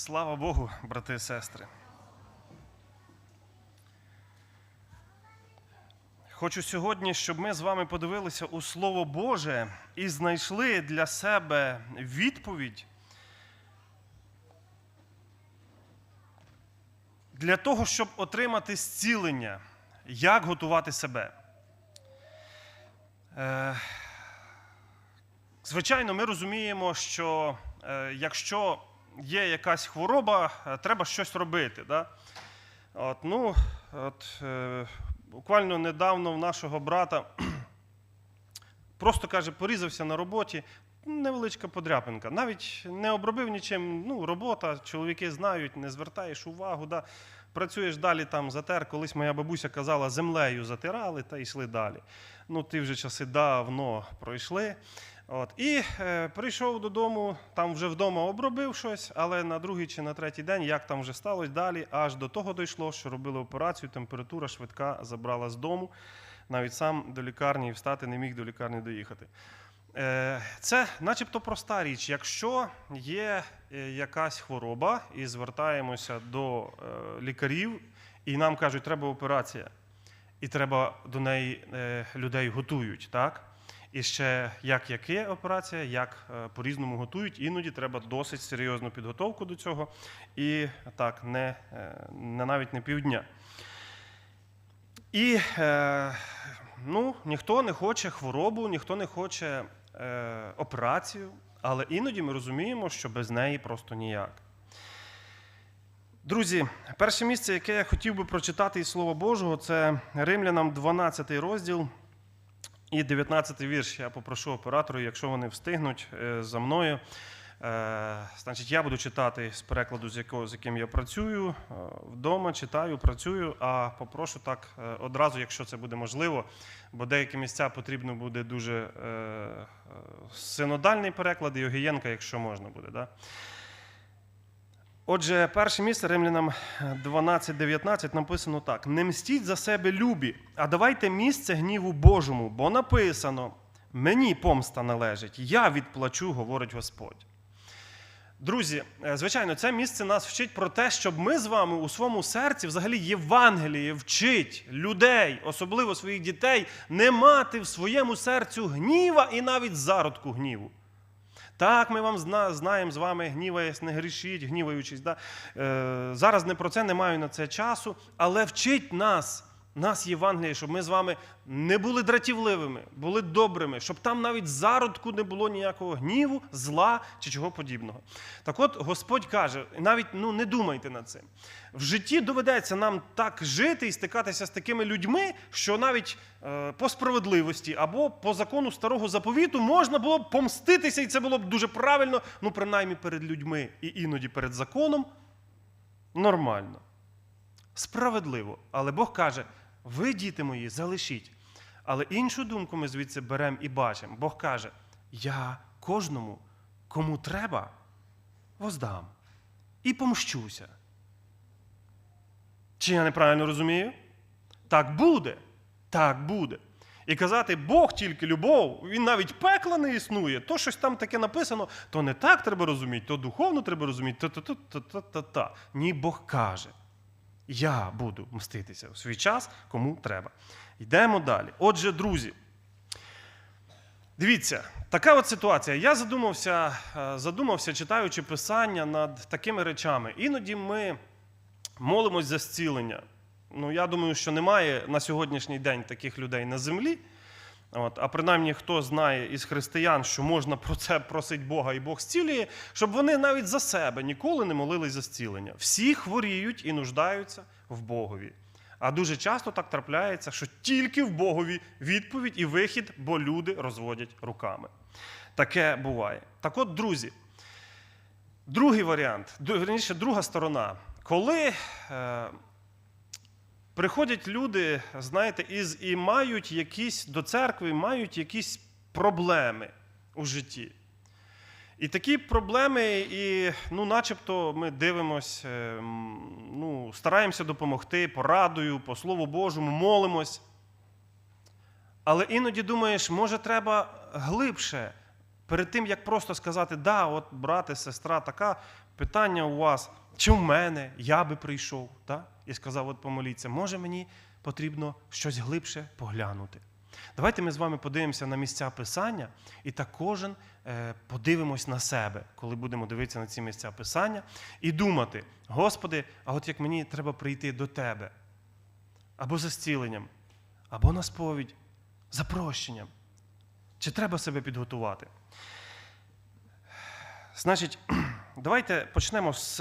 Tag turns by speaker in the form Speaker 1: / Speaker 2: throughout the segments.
Speaker 1: Слава Богу, брати і сестри. Хочу сьогодні, щоб ми з вами подивилися у Слово Боже і знайшли для себе відповідь для того, щоб отримати зцілення, як готувати себе. Е, Звичайно, ми розуміємо, що е, якщо є якась хвороба, е, треба щось робити. Да? От, ну, от, е, буквально недавно в нашого брата просто каже, порізався на роботі. Невеличка подряпинка. Навіть не обробив нічим. Ну, робота, чоловіки знають, не звертаєш увагу. Да? Працюєш далі там затер. Колись моя бабуся казала, землею затирали та йшли далі. Ну, ті вже часи давно пройшли. От. І е, прийшов додому, там вже вдома обробив щось, але на другий чи на третій день, як там вже сталося далі, аж до того дійшло, що робили операцію, температура швидка забрала з дому. Навіть сам до лікарні встати не міг до лікарні доїхати. Е, Це начебто проста річ. Якщо є е, якась хвороба і звертаємося до е, лікарів, і нам кажуть, треба операція, і треба до неї е, людей готують, так? І ще як яке операція, як е, по-різному готують, іноді треба досить серйозну підготовку до цього, і так, не, е, не навіть не півдня. І е, ну, ніхто не хоче хворобу, ніхто не хоче операцію, але іноді ми розуміємо, що без неї просто ніяк. Друзі, перше місце, яке я хотів би прочитати із Слова Божого, це Римлянам 12 розділ і 19 вірш. Я попрошу оператору, якщо вони встигнуть е, за мною. Е, Значить, я буду читати з перекладу, з якого з яким я працюю е, вдома, читаю, працюю. А попрошу так одразу, якщо це буде можливо, бо деякі місця потрібно буде дуже синодальний переклад і Огієнка, якщо можна буде. Да? Отже, перше місце римлянам 12.19 написано так: не мстіть за себе любі, а давайте місце гніву Божому, бо написано: мені помста належить, я відплачу, говорить Господь. Друзі, е, звичайно, це місце нас вчить про те, щоб ми з вами у своєму серці, взагалі, Євангеліє вчить людей, особливо своїх дітей, не мати в своєму серцю гніва і навіть зародку гніву. Так, ми вам зна, знаємо з вами, гніваясь, не грішіть, гніваючись. Да? Е, зараз не про це не маю на це часу, але вчить нас, нас Євангеліє, щоб ми з вами не були дратівливими, були добрими, щоб там навіть зародку не було ніякого гніву, зла чи чого подібного. Так от Господь каже, навіть ну, не думайте над цим. В житті доведеться нам так жити і стикатися з такими людьми, що навіть е, по справедливості або по закону старого заповіту можна було б помститися, і це було б дуже правильно, ну, принаймні перед людьми і іноді перед законом. Нормально. Справедливо. Але Бог каже: ви, діти мої, залишіть. Але іншу думку ми звідси беремо і бачимо. Бог каже: я кожному, кому треба, воздам і помщуся. Чи я неправильно розумію? Так буде. Так буде. І казати, Бог тільки любов, він навіть пекла не існує, то щось там таке написано, то не так треба розуміти, то духовно треба розуміти, то то то то то та Ні, Бог каже. Я буду мститися у свій час, кому треба. Йдемо далі. Отже, друзі, дивіться, така от ситуація. Я задумався, е, задумався, читаючи писання над такими речами. Іноді ми молимось за зцілення. Ну, я думаю, що немає на сьогоднішній день таких людей на землі. От, а принаймні, хто знає із християн, що можна про це просити Бога і Бог зцілює, щоб вони навіть за себе ніколи не молились за зцілення. Всі хворіють і нуждаються в Богові. А дуже часто так трапляється, що тільки в Богові відповідь і вихід, бо люди розводять руками. Таке буває. Так от, друзі, другий варіант, верніше, друга сторона. Коли е, приходять люди, знаєте, із, і мають якісь до церкви, мають якісь проблеми у житті. І такі проблеми, і, ну, начебто, ми дивимося, ну, стараємося допомогти порадою, по Слову Божому, молимось. Але іноді думаєш, може, треба глибше, перед тим, як просто сказати, да, от брате, сестра така, питання у вас, чи в мене я би прийшов, та? І сказав, от помоліться, може мені потрібно щось глибше поглянути. Давайте ми з вами подивимося на місця Писання, і так кожен е, подивимось на себе, коли будемо дивитися на ці місця Писання, і думати, Господи, а от як мені треба прийти до Тебе, або за зціленням, або на сповідь, за прощенням. Чи треба себе підготувати? Значить, давайте почнемо з,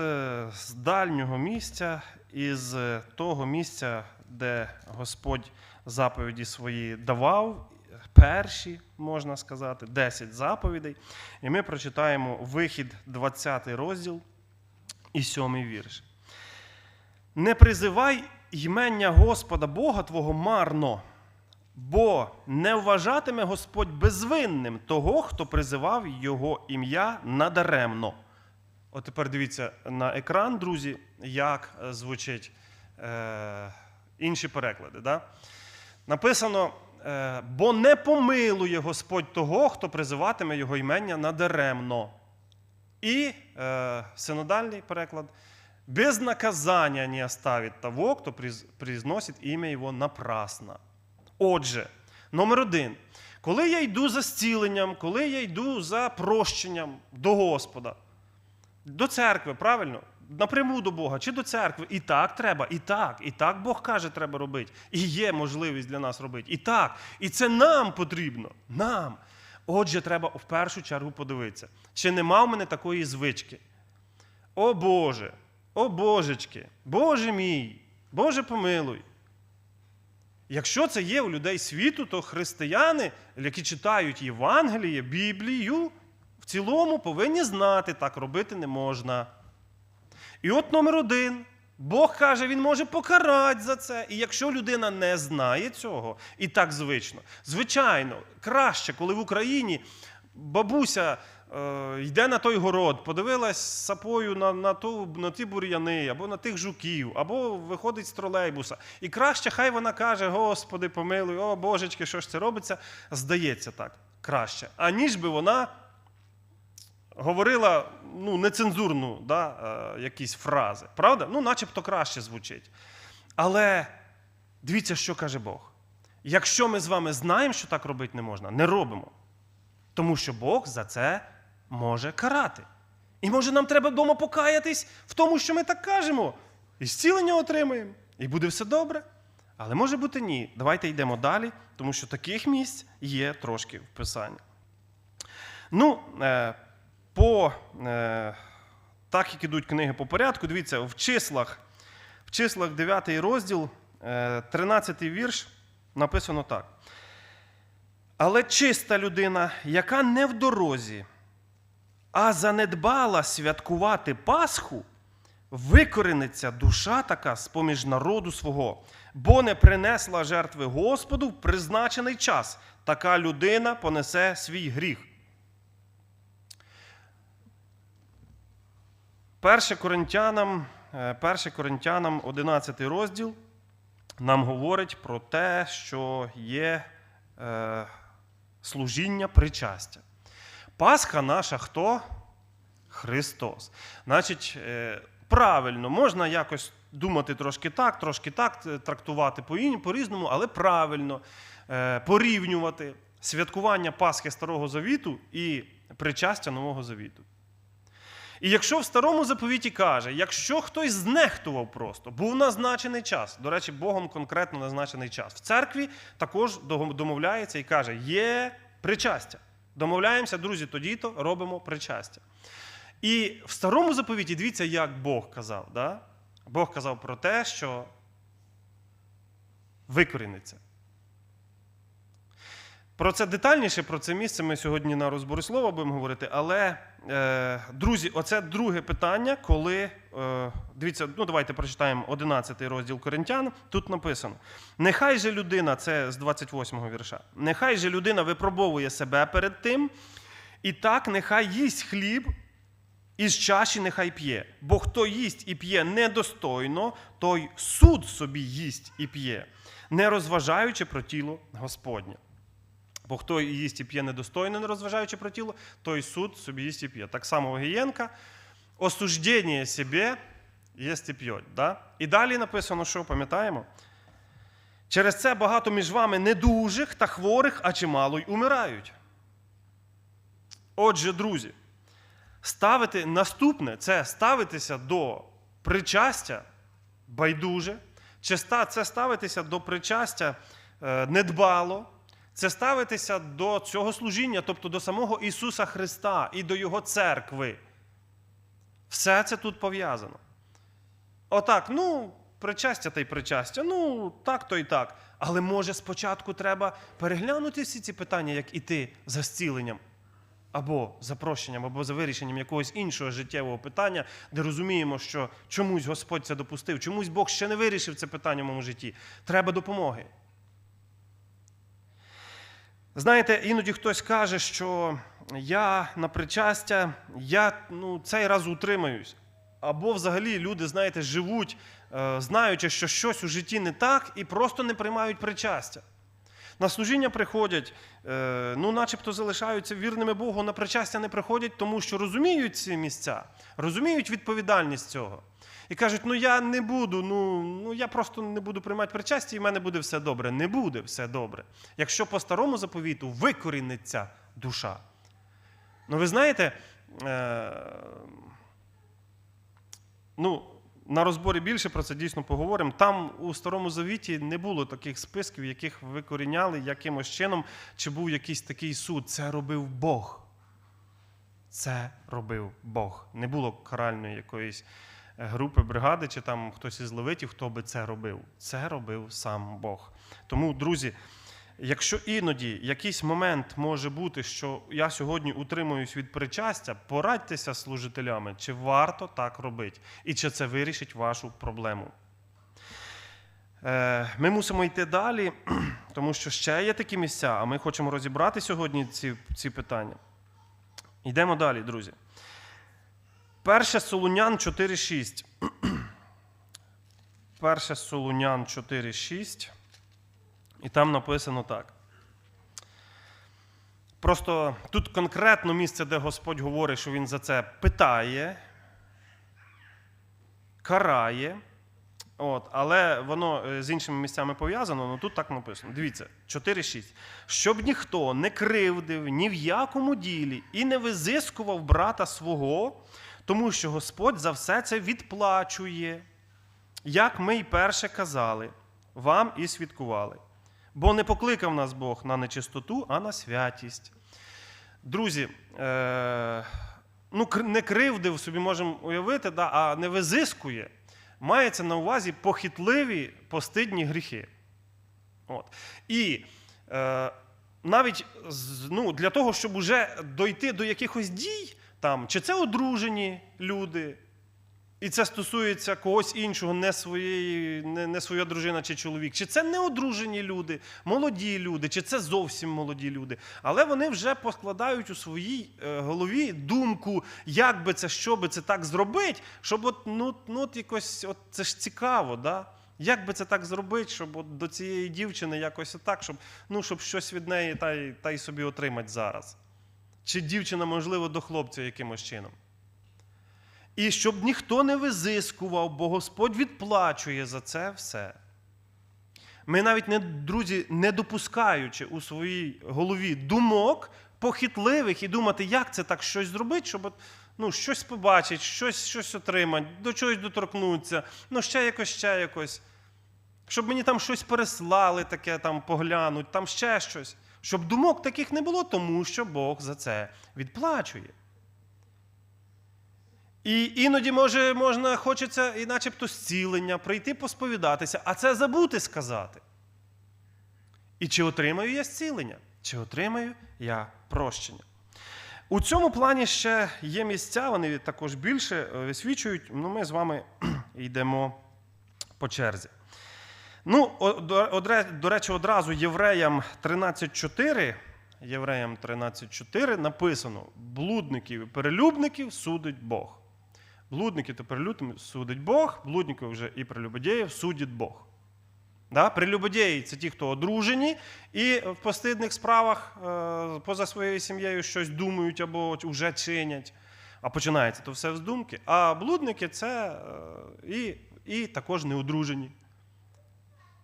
Speaker 1: з дальнього місця, із того місця, де Господь заповіді свої давав, перші, можна сказати, 10 заповідей. І ми прочитаємо вихід, 20 розділ і 7 вірш. Не призивай ймення Господа Бога Твого марно, бо не вважатиме Господь безвинним того, хто призивав Його ім'я надаремно. От тепер дивіться на екран, друзі, як е, звучать е, інші переклади. Да? Написано: е, бо не помилує Господь того, хто призиватиме його імення надаремно. І е, синодальний переклад. Без наказання не оставить того, хто приз- произносить ім'я його напрасно. Отже, номер один. Коли я йду за зціленням, коли я йду за прощенням до Господа, до церкви, правильно? Напряму до Бога чи до церкви. І так треба, і так, і так Бог каже, треба робити. І є можливість для нас робити. І так. І це нам потрібно. Нам. Отже, треба в першу чергу подивитися, чи нема в мене такої звички. О Боже, о Божечки, Боже мій, Боже помилуй. Якщо це є у людей світу, то християни, які читають Євангеліє, Біблію, цілому повинні знати, так робити не можна. І от номер один. Бог каже, він може покарати за це. І якщо людина не знає цього, і так звично, звичайно, краще, коли в Україні бабуся е, йде на той город, подивилась сапою на, на, ту, на ті бур'яни, або на тих жуків, або виходить з тролейбуса. І краще, хай вона каже: Господи, помилуй, о Божечки, що ж це робиться? Здається так, краще. Аніж би вона говорила ну, нецензурну да, е, якісь фрази. Правда? Ну, начебто краще звучить. Але дивіться, що каже Бог. Якщо ми з вами знаємо, що так робити не можна, не робимо. Тому що Бог за це може карати. І може нам треба вдома покаятись в тому, що ми так кажемо. І зцілення отримаємо, і буде все добре. Але може бути ні. Давайте йдемо далі, тому що таких місць є трошки в Писанні. Ну, е, по, е, так як ідуть книги по порядку, дивіться, в числах, в числах 9 розділ, е, 13 вірш написано так. Але чиста людина, яка не в дорозі, а занедбала святкувати Пасху, викорениться душа така з поміж народу свого, бо не принесла жертви Господу в призначений час. Така людина понесе свій гріх. Перше Коринтянам, е, перше Коринтянам 11 розділ нам говорить про те, що є е, служіння причастя. Пасха наша хто? Христос. Значить, е, правильно, можна якось думати трошки так, трошки так, е, трактувати по- по-різному, але правильно е, порівнювати святкування Пасхи Старого Завіту і причастя Нового Завіту. І якщо в старому заповіті каже, якщо хтось знехтував просто, був назначений час, до речі, Богом конкретно назначений час. В церкві також домовляється і каже, є причастя. Домовляємося, друзі, тоді-то робимо причастя. І в старому заповіті дивіться, як Бог казав. Да? Бог казав про те, що викоріниться. Про це детальніше, про це місце ми сьогодні на розборі слова будемо говорити. Але, е, друзі, оце друге питання, коли. Е, дивіться, ну давайте прочитаємо 11 розділ Коринтян. Тут написано: Нехай же людина, це з 28 го вірша, нехай же людина випробовує себе перед тим, і так нехай їсть хліб. Із чаші нехай п'є, бо хто їсть і п'є недостойно, той суд собі їсть і п'є, не розважаючи про тіло Господнє. Бо хто їсть і п'є недостойно, не розважаючи про тіло, той суд собі їсть і п'є. Так само Огієнка осуждення себе, якщо п'ють. Да? І далі написано, що пам'ятаємо? Через це багато між вами недужих та хворих, а чимало й умирають. Отже, друзі, ставити наступне це ставитися до причастя байдуже, чи це ставитися до причастя е, недбало, це ставитися до цього служіння, тобто до самого Ісуса Христа і до Його церкви. Все це тут пов'язано. Отак, ну, причастя та й причастя, ну, так то й так. Але може спочатку треба переглянути всі ці питання, як іти за зціленням, або за прощенням, або за вирішенням якогось іншого життєвого питання, де розуміємо, що чомусь Господь це допустив, чомусь Бог ще не вирішив це питання в моєму житті. Треба допомоги. Знаєте, іноді хтось каже, що я на причастя, я ну, цей раз утримаюсь. Або взагалі люди, знаєте, живуть, е, знаючи, що щось у житті не так, і просто не приймають причастя. На служіння приходять, е, ну, начебто залишаються вірними Богу, на причастя не приходять, тому що розуміють ці місця, розуміють відповідальність цього. І кажуть, ну я не буду, ну, ну я просто не буду приймати причастя, і в мене буде все добре. Не буде все добре. Якщо по старому заповіту викоріниться душа. Ну, ви знаєте, е, ну, на розборі більше про це дійсно поговоримо. Там у Старому Завіті не було таких списків, яких викоріняли якимось чином, чи був якийсь такий суд. Це робив Бог. Це робив Бог. Не було каральної якоїсь групи, бригади, чи там хтось із левитів, хто би це робив. Це робив сам Бог. Тому, друзі, якщо іноді якийсь момент може бути, що я сьогодні утримуюсь від причастя, порадьтеся з служителями, чи варто так робити, і чи це вирішить вашу проблему. Е, Ми мусимо йти далі, тому що ще є такі місця, а ми хочемо розібрати сьогодні ці, ці питання. Йдемо далі, друзі. Перше Солунян 4.6. Перше Солунян 4.6. І там написано так. Просто тут конкретно місце, де Господь говорить, що Він за це питає, карає. От, але воно е, з іншими місцями пов'язано, але тут так написано. Дивіться, 4.6. Щоб ніхто не кривдив ні в якому ділі і не визискував брата свого, тому що Господь за все це відплачує, як ми й перше казали, вам і свідкували. Бо не покликав нас Бог на нечистоту, а на святість. Друзі, е, ну, не кривдив собі можемо уявити, да, а не визискує. Мається на увазі похитливі постидні гріхи. От. І е, навіть ну, для того, щоб уже дойти до якихось дій, там, чи це одружені люди, і це стосується когось іншого, не, своєї, не, не своя дружина чи чоловік, чи це неодружені люди, молоді люди, чи це зовсім молоді люди. Але вони вже поскладають у своїй е, голові думку, як би це, що би це так зробити, щоб от, ну, ну, от якось, от це ж цікаво, да? Як би це так зробити, щоб от до цієї дівчини якось так, щоб, ну, щоб щось від неї та та й собі отримати зараз. Чи дівчина, можливо, до хлопця якимось чином. І щоб ніхто не визискував, бо Господь відплачує за це все. Ми навіть, не, друзі, не допускаючи у своїй голові думок похитливих і думати, як це так щось зробити, щоб ну, щось побачити, щось, щось отримати, до чогось доторкнутися, ну ще якось, ще якось. Щоб мені там щось переслали, таке там поглянуть, там ще щось. Щоб думок таких не було, тому що Бог за це відплачує. І іноді може, можна, хочеться і начебто зцілення, прийти посповідатися, а це забути сказати. І чи отримаю я зцілення, чи отримаю я прощення. У цьому плані ще є місця, вони також більше е, висвічують, ну ми з вами йдемо по черзі. Ну, до, речі, одразу євреям 13.4, євреям 13.4 написано: блудників і перелюбників судить Бог. Блудників та перелюбників судить Бог, блудників вже і прелюбодіїв судить Бог. Да? Прелюбодії це ті, хто одружені, і в постидних справах е, поза своєю сім'єю щось думають або вже чинять. А починається то все з думки. А блудники це е, і, і також неодружені.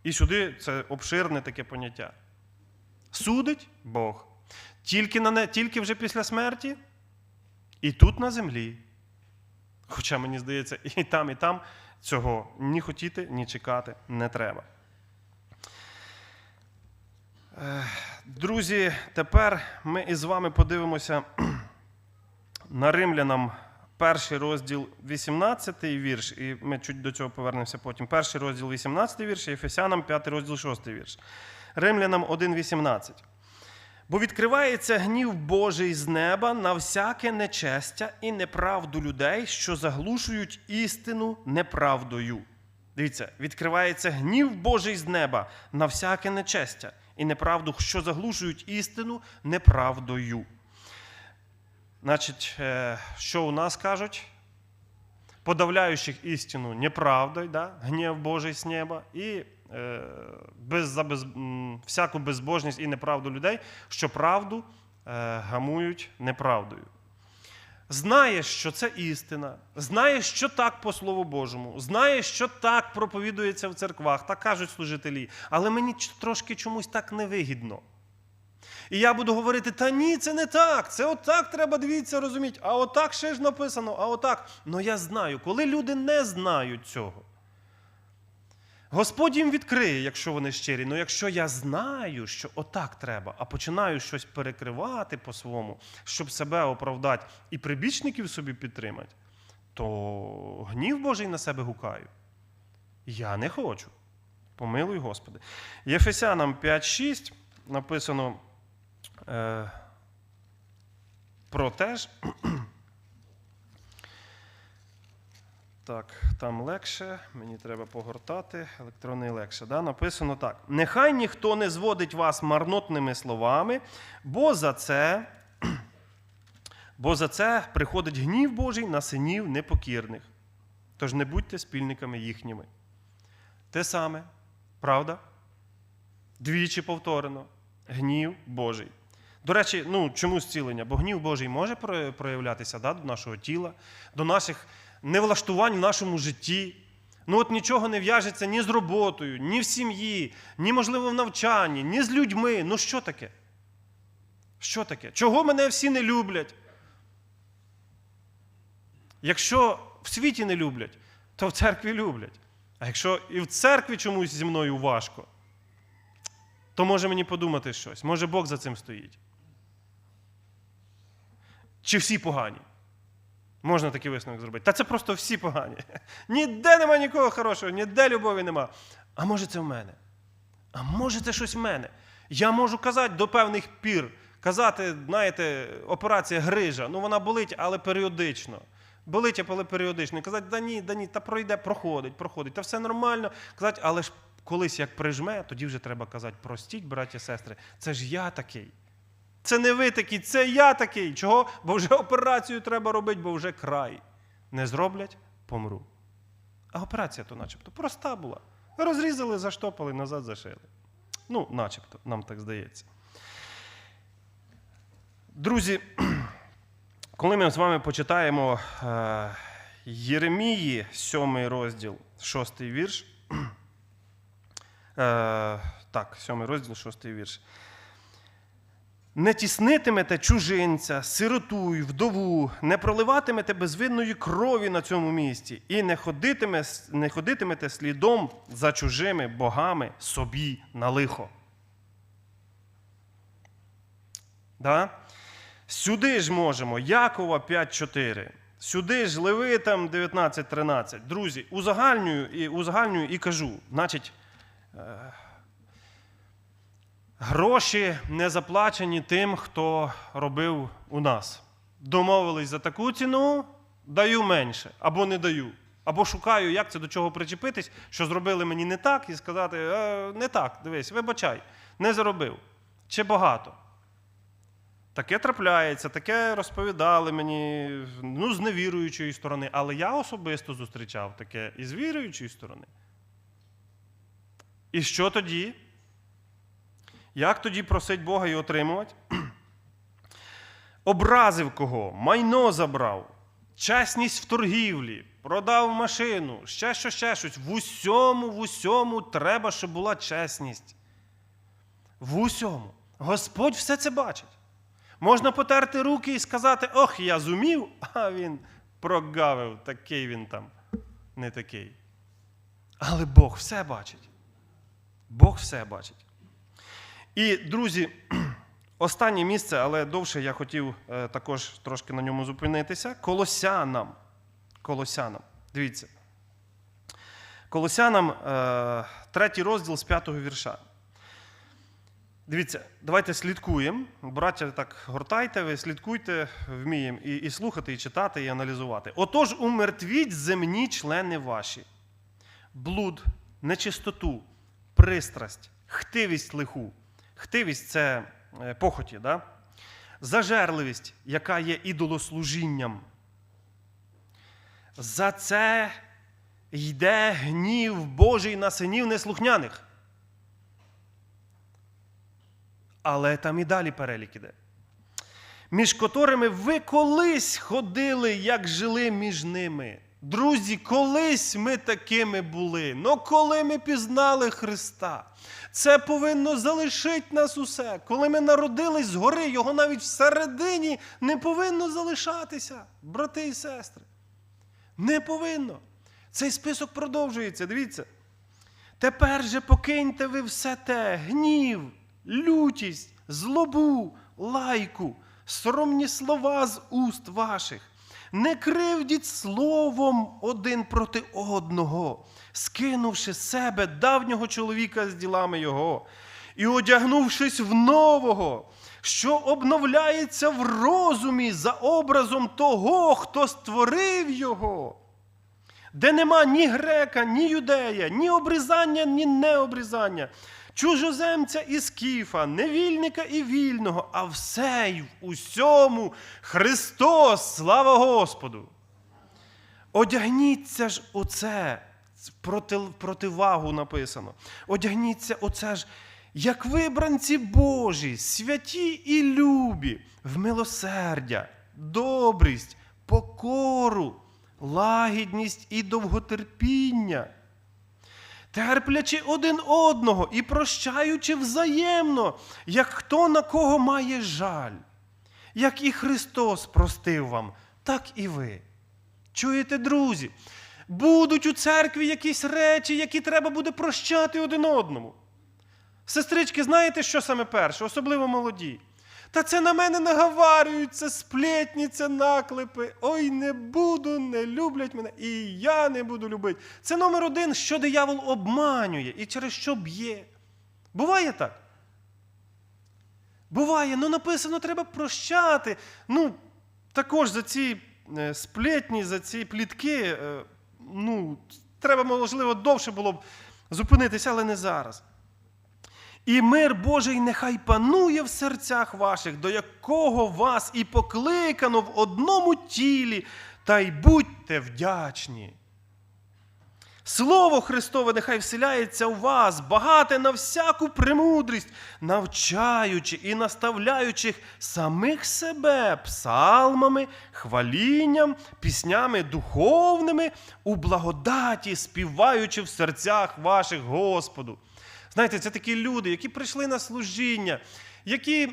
Speaker 1: І сюди це обширне таке поняття. Судить Бог. Тільки, на не, тільки вже після смерті, і тут на землі. Хоча, мені здається, і там, і там цього ні хотіти, ні чекати не треба. Друзі, тепер ми із вами подивимося на римлянам перший розділ 18 вірш, і ми чуть до цього повернемося потім. Перший розділ 18 вірш, і Ефесянам 5 розділ 6 вірш. Римлянам 1,18. Бо відкривається гнів Божий з неба на всяке нечестя і неправду людей, що заглушують істину неправдою. Дивіться, відкривається гнів Божий з неба на всяке нечестя і неправду, що заглушують істину неправдою. Значить, е, що у нас кажуть? Подавляючих істину неправдою, да? гнів Божий з неба, і е, без, без, всяку безбожність і неправду людей, що правду е, гамують неправдою. Знає, що це істина, знає, що так по Слову Божому, знає, що так проповідується в церквах, так кажуть служителі, але мені трошки чомусь так невигідно. І я буду говорити: та ні, це не так. Це отак треба дивіться, розуміти. А отак ще ж написано, а отак. Ну я знаю, коли люди не знають цього. Господь їм відкриє, якщо вони щирі. Ну якщо я знаю, що отак треба, а починаю щось перекривати по-своєму, щоб себе оправдати і прибічників собі підтримати, то гнів Божий на себе гукаю. Я не хочу. Помилуй, Господи. Єфесянам 5.6 написано про те ж. Так, там легше, мені треба погортати. Електронний легше. Да? Написано так: нехай ніхто не зводить вас марнотними словами, бо за це, бо за це приходить гнів Божий на синів непокірних. Тож не будьте спільниками їхніми. Те саме, правда? Двічі повторено. Гнів Божий. До речі, ну чому зцілення? Бо гнів Божий може проявлятися да, до нашого тіла, до наших невлаштувань в нашому житті. Ну от нічого не в'яжеться ні з роботою, ні в сім'ї, ні, можливо, в навчанні, ні з людьми. Ну що таке? Що таке? Чого мене всі не люблять? Якщо в світі не люблять, то в церкві люблять. А якщо і в церкві чомусь зі мною важко, то може мені подумати щось. Може Бог за цим стоїть. Чи всі погані? Можна такий висновок зробити. Та це просто всі погані. Ніде нема нікого хорошого, ніде любові нема. А може це в мене? А може це щось в мене? Я можу казати до певних пір. Казати, знаєте, операція грижа, ну вона болить, але періодично. Болить, але періодично. І казати, да ні, да ні, та пройде, проходить, проходить, та все нормально. Казати, але ж колись як прижме, тоді вже треба казати, простіть, браті сестри, це ж я такий. Це не ви такий, це я такий. Чого? Бо вже операцію треба робити, бо вже край. Не зроблять, помру. А операція то начебто проста була. Розрізали, заштопали, назад зашили. Ну, начебто, нам так здається. Друзі, коли ми з вами почитаємо е, Єремії, 7 розділ, 6 вірш. Е, так, 7 розділ, 6 вірш. Не тіснитимете чужинця, сироту й вдову, не проливатимете безвинної крові на цьому місці, і не, ходитиме, не ходитимете слідом за чужими богами собі на лихо. Да? Сюди ж можемо, Якова 5.4. Сюди ж Левитам 19.13. Друзі, узагальнюю і, узагальнюю і кажу, значить, е, Гроші не заплачені тим, хто робив у нас. Домовились за таку ціну, даю менше, або не даю. Або шукаю, як це до чого причепитись, що зробили мені не так, і сказати, е, не так, дивись, вибачай, не заробив. Чи багато. Таке трапляється, таке розповідали мені ну, з невіруючої сторони, але я особисто зустрічав таке і з віруючої сторони. І що тоді? Як тоді просить Бога і отримувати? Образив кого, майно забрав, чесність в торгівлі, продав машину, ще що, ще щось. В усьому, в усьому треба, щоб була чесність. В усьому. Господь все це бачить. Можна потерти руки і сказати, ох, я зумів, а він прогавив, такий він там, не такий. Але Бог все бачить. Бог все бачить. І, друзі, останнє місце, але довше я хотів е, також трошки на ньому зупинитися. Колосянам. Колосянам. Дивіться. Колосянам, е, третій розділ з п'ятого вірша. Дивіться, давайте слідкуємо. Браття, так гортайте, ви слідкуйте, вміємо і, і слухати, і читати, і аналізувати. Отож, умертвіть земні члени ваші: блуд, нечистоту, пристрасть, хтивість лиху. Хтивість це е, похоті, да? зажерливість, яка є ідолослужінням. За це йде гнів Божий на синів неслухняних. Але там і далі перелік іде. Між котрими ви колись ходили, як жили між ними. Друзі, колись ми такими були. Ну коли ми пізнали Христа, це повинно залишити нас усе. Коли ми народились згори, його навіть всередині не повинно залишатися, брати і сестри. Не повинно. Цей список продовжується. Дивіться. Тепер же покиньте ви все те: гнів, лютість, злобу, лайку, соромні слова з уст ваших. Не кривдіть словом один проти одного, скинувши себе давнього чоловіка з ділами його, і одягнувшись в нового, що обновляється в розумі за образом того, хто створив його де нема ні грека, ні юдея, ні обрізання, ні необрізання, чужоземця і скіфа, невільника і вільного, а все й в усьому Христос, слава Господу. Одягніться ж оце, проти, противагу написано. Одягніться оце ж, як вибранці Божі, святі і любі, в милосердя, добрість, покору лагідність і довготерпіння, терплячи один одного і прощаючи взаємно, як хто на кого має жаль. Як і Христос простив вам, так і ви. Чуєте, друзі? Будуть у церкві якісь речі, які треба буде прощати один одному. Сестрички, знаєте, що саме перше, особливо молоді? Та це на мене наговарюють, це сплетні, це наклепи. Ой, не буду, не люблять мене, і я не буду любити. Це номер один, що диявол обманює і через що б'є. Буває так? Буває, ну написано, треба прощати. Ну, також за ці е, сплетні, за ці плітки, е, ну, треба, можливо, довше було б зупинитися, але не зараз. І мир Божий нехай панує в серцях ваших, до якого вас і покликано в одному тілі, та й будьте вдячні. Слово Христове нехай вселяється у вас, багате на всяку премудрість, навчаючи і наставляючи самих себе псалмами, хвалінням, піснями духовними, у благодаті, співаючи в серцях ваших Господу. Знаєте, це такі люди, які прийшли на служіння, які,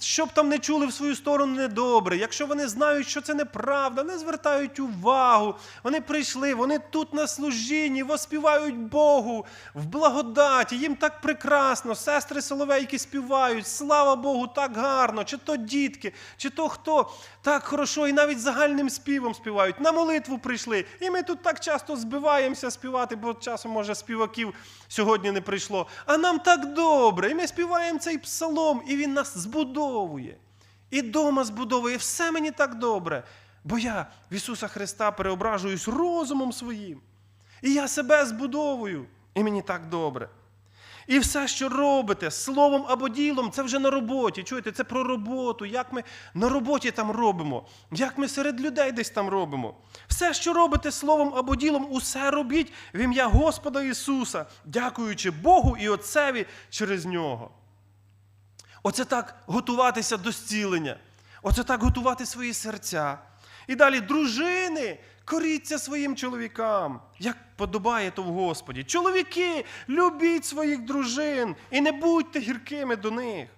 Speaker 1: що б там не чули в свою сторону недобре, якщо вони знають, що це неправда, не звертають увагу. Вони прийшли, вони тут на служінні, воспівають Богу в благодаті, їм так прекрасно, сестри соловейки співають, слава Богу, так гарно, чи то дітки, чи то хто так хорошо, і навіть загальним співом співають. На молитву прийшли. І ми тут так часто збиваємося співати, бо часом, може, співаків сьогодні не прийшло. А нам так добре, і ми співаємо цей псалом, і він нас збудовує. І дома збудовує. Все мені так добре. Бо я в Ісуса Христа переображуюсь розумом своїм. І я себе збудовую, і мені так добре. І все, що робите словом або ділом, це вже на роботі. Чуєте, це про роботу, як ми на роботі там робимо, як ми серед людей десь там робимо. Все, що робите словом або ділом, усе робіть в ім'я Господа Ісуса, дякуючи Богу і Отцеві через нього. Оце так готуватися до зцілення. Оце так готувати свої серця. І далі, дружини, коріться своїм чоловікам, як подобає то в Господі. Чоловіки, любіть своїх дружин і не будьте гіркими до них.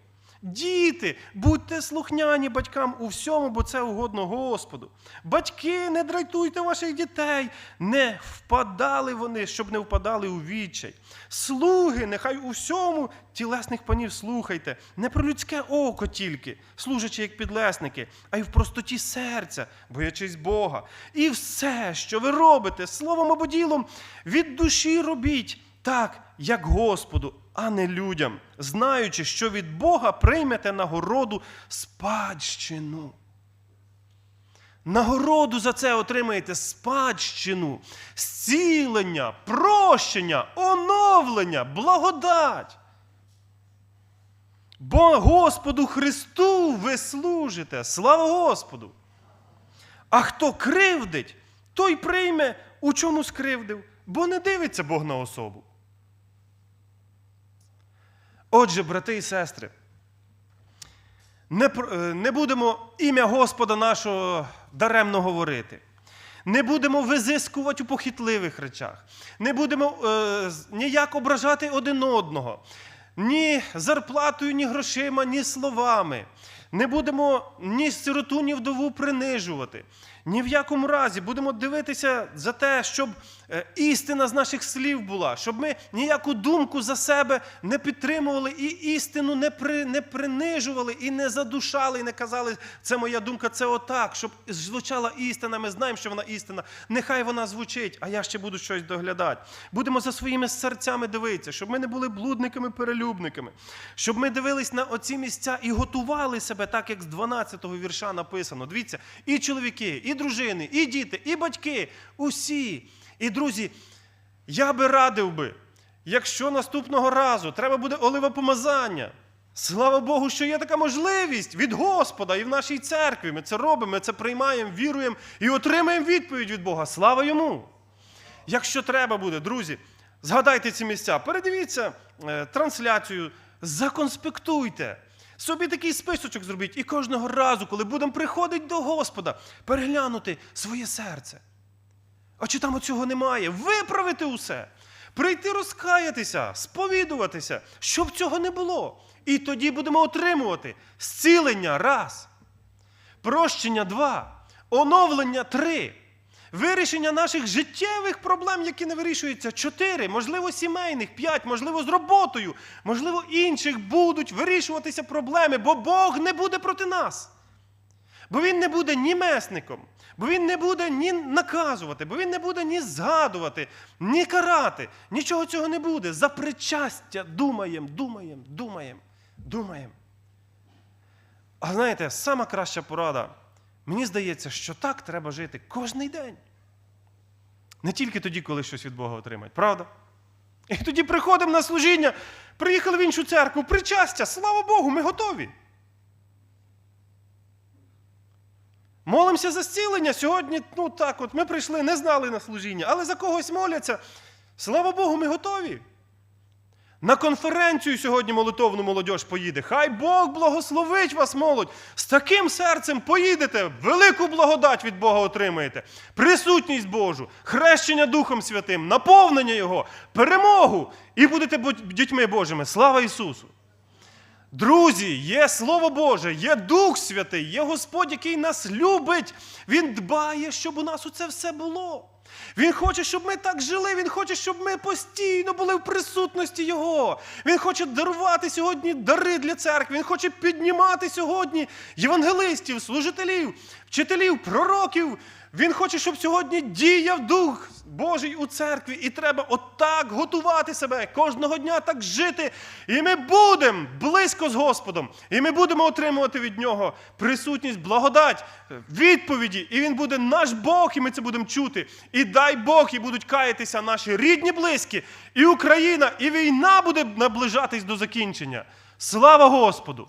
Speaker 1: Діти, будьте слухняні батькам у всьому, бо це угодно Господу. Батьки, не драйтуйте ваших дітей, не впадали вони, щоб не впадали у відчай. Слуги, нехай у всьому тілесних панів слухайте, не про людське око тільки, служачи як підлесники, а й в простоті серця, боячись Бога. І все, що ви робите, словом або ділом, від душі робіть так, як Господу, а не людям, знаючи, що від Бога приймете нагороду спадщину. Нагороду за це отримаєте спадщину, зцілення, прощення, оновлення, благодать. Бо Господу Христу ви служите. Слава Господу! А хто кривдить, той прийме, у чому скривдив, бо не дивиться Бог на особу. Отже, брати і сестри, не, е, не будемо ім'я Господа нашого даремно говорити. Не будемо визискувати у похитливих речах. Не будемо е, ніяк ображати один одного. Ні зарплатою, ні грошима, ні словами. Не будемо ні сироту, ні вдову принижувати. Ні в якому разі будемо дивитися за те, щоб е, істина з наших слів була, щоб ми ніяку думку за себе не підтримували і істину не, при, не принижували, і не задушали, і не казали, це моя думка, це отак, щоб звучала істина. Ми знаємо, що вона істина. Нехай вона звучить, а я ще буду щось доглядати. Будемо за своїми серцями дивитися, щоб ми не були блудниками, перелюбниками, щоб ми дивились на оці місця і готували себе, так як з 12-го вірша написано. Дивіться, і чоловіки, і дружини, і діти, і батьки, усі. І друзі, я би радив би, якщо наступного разу треба буде оливопомазання. Слава Богу, що є така можливість від Господа і в нашій церкві. Ми це робимо, ми це приймаємо, віруємо і отримаємо відповідь від Бога. Слава йому! Якщо треба буде, друзі, згадайте ці місця, передивіться е, трансляцію, законспектуйте. Собі такий списочок зробіть і кожного разу, коли будемо приходити до Господа, переглянути своє серце. А чи там оцього немає? Виправити усе. Прийти розкаятися, сповідуватися, щоб цього не було. І тоді будемо отримувати зцілення раз, прощення два, оновлення три, вирішення наших життєвих проблем, які не вирішуються, чотири, можливо, сімейних, п'ять, можливо, з роботою, можливо, інших будуть вирішуватися проблеми, бо Бог не буде проти нас. Бо він не буде ні месником, бо він не буде ні наказувати, бо він не буде ні згадувати, ні карати. Нічого цього не буде. За причастя думаємо, думаємо, думаємо, думаємо. А знаєте, сама краща порада, мені здається, що так треба жити кожний день. Не тільки тоді, коли щось від Бога отримають, правда? І тоді приходимо на служіння, приїхали в іншу церкву, причастя, слава Богу, ми готові. Молимося за зцілення. Сьогодні, ну так, от ми прийшли, не знали на служіння, але за когось моляться. Слава Богу, ми готові. На конференцію сьогодні молитовну молодь поїде. Хай Бог благословить вас, молодь. З таким серцем поїдете, велику благодать від Бога отримаєте. Присутність Божу, хрещення Духом Святим, наповнення Його, перемогу і будете дітьми Божими. Слава Ісусу! Друзі, є Слово Боже, є Дух Святий, є Господь, який нас любить. Він дбає, щоб у нас оце все було. Він хоче, щоб ми так жили. Він хоче, щоб ми постійно були в присутності Його. Він хоче дарувати сьогодні дари для церкви. Він хоче піднімати сьогодні євангелистів, служителів, вчителів, пророків. Він хоче, щоб сьогодні діяв Дух Божий у церкві. І треба отак готувати себе, кожного дня так жити. І ми будемо близько з Господом. І ми будемо отримувати від Нього присутність, благодать, відповіді. І Він буде наш Бог, і ми це будемо чути. І дай Бог, і будуть каятися наші рідні, близькі, і Україна, і війна буде наближатись до закінчення. Слава Господу!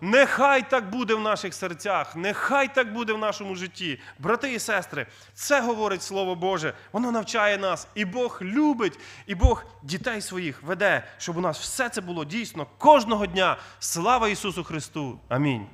Speaker 1: Нехай так буде в наших серцях, нехай так буде в нашому житті. Брати і сестри, це говорить Слово Боже, воно навчає нас, і Бог любить, і Бог дітей своїх веде, щоб у нас все це було дійсно кожного дня. Слава Ісусу Христу! Амінь.